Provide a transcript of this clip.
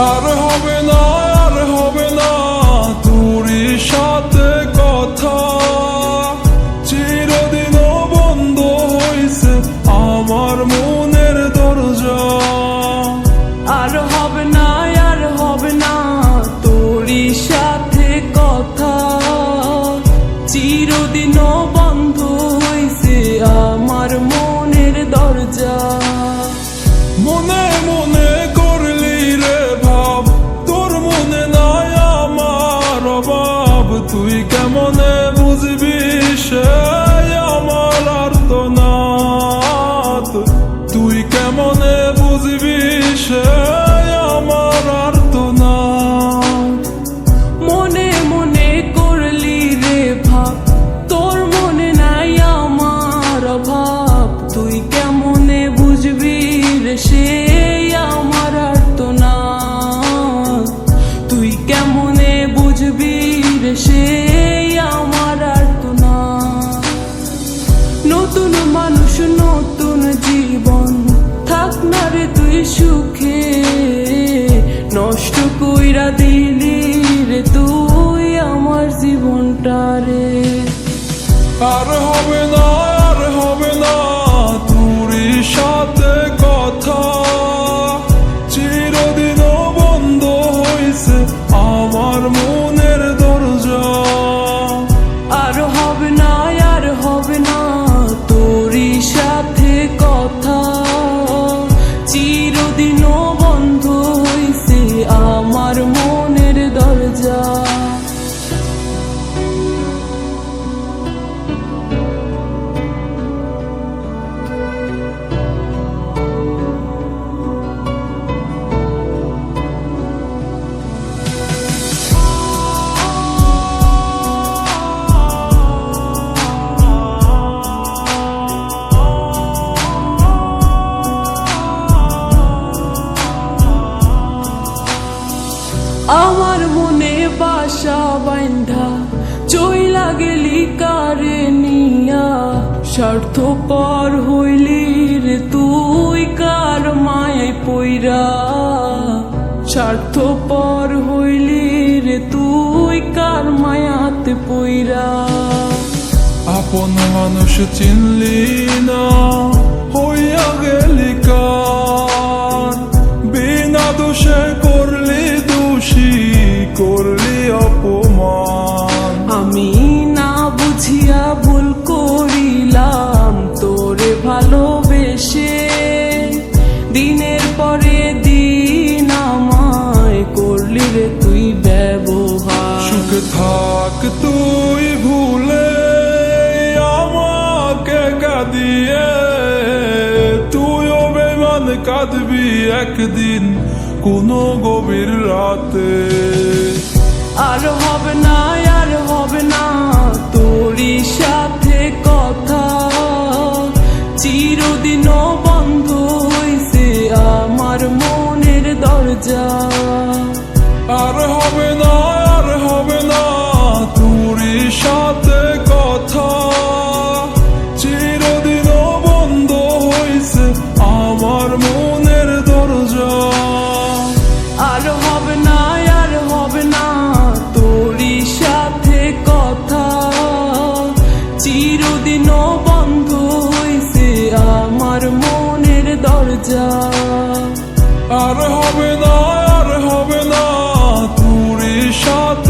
Карговина তুই কেমনে কষ্ট দিন door. স্বার্থপর হইলি রে তুই কার মায়ায় পইরা? স্বার্থপর হইলি রে তুই কার মায়াত পইরা? আপন মানুষ চিনলি কাঁদবি একদিন কোনো গভীর রাতে। আর হবে না আর হবে না তোরই সাথে কথা। চিরদিন বন্ধ হয়েছে আমার মনের দরজা। আর হবে না কেন বন্ধ হইছে আমার মনের দরজা। আর হবে না আর হবে না তোর সাথে